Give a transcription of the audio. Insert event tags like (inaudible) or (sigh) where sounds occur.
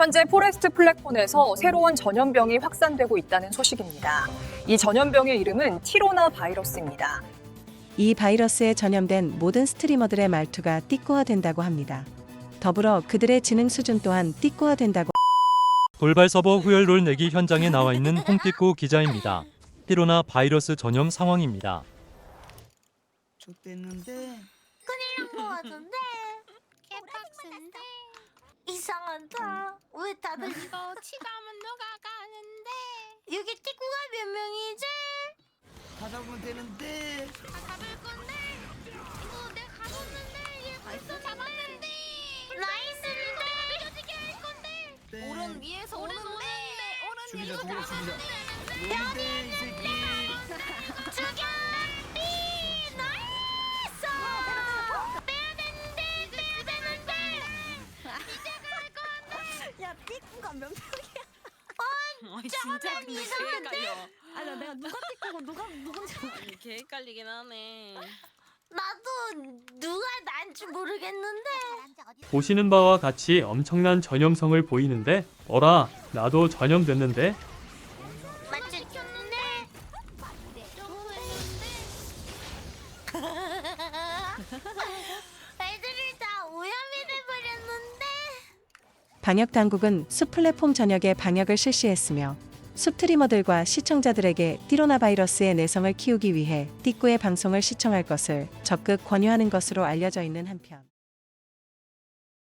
현재 포레스트 플랫폰에서 새로운 전염병이 확산되고 있다는 소식입니다. 이 전염병의 이름은 티로나 바이러스입니다. 이 바이러스에 전염된 모든 스트리머들의 말투가 띠꼬화된다고 합니다. 더불어 그들의 지능 수준 또한 띠꼬화된다고 돌발 서버 후열 롤 내기 현장에 나와 있는 홍띠꾸 기자입니다. 피로나 바이러스 전염 상황입니다. 좋댔는데 큰일 난 거 같은데? 개빡센데? 이상하다. 왜 다들 이거 치가면 누가 가는데? 여기 띠꾸가 몇 명이지? 다 잡으면 되는데. 다 잡을 건데? 이거 내가 가뒀는데 얘 벌써 잡았는데. 나이스인데? 어떻게 할 건데. 네. 오른 위에서 오른 오는데. 오른 죽이자 위에서 죽이자 죽이자. 잡았는데 뭔데 이 새끼 (laughs) 몇 명이야? 어, 진짜 근데 이상한데? 아니 내가 누가 띠꾸고 누가 누군지 아니 개 헷갈리긴 하네. 나도 누가 난지 모르겠는데. 보시는 바와 같이 엄청난 전염성을 보이는데 어라 나도 전염됐는데? 맞췄는데 (laughs) 애들이 다 오염이 돼버렸는데 방역 당국은 숲 플랫폼 전역에 방역을 실시했으며 숲 트리머들과 시청자들에게 띠로나 바이러스의 내성을 키우기 위해 띠꾸의 방송을 시청할 것을 적극 권유하는 것으로 알려져 있는 한편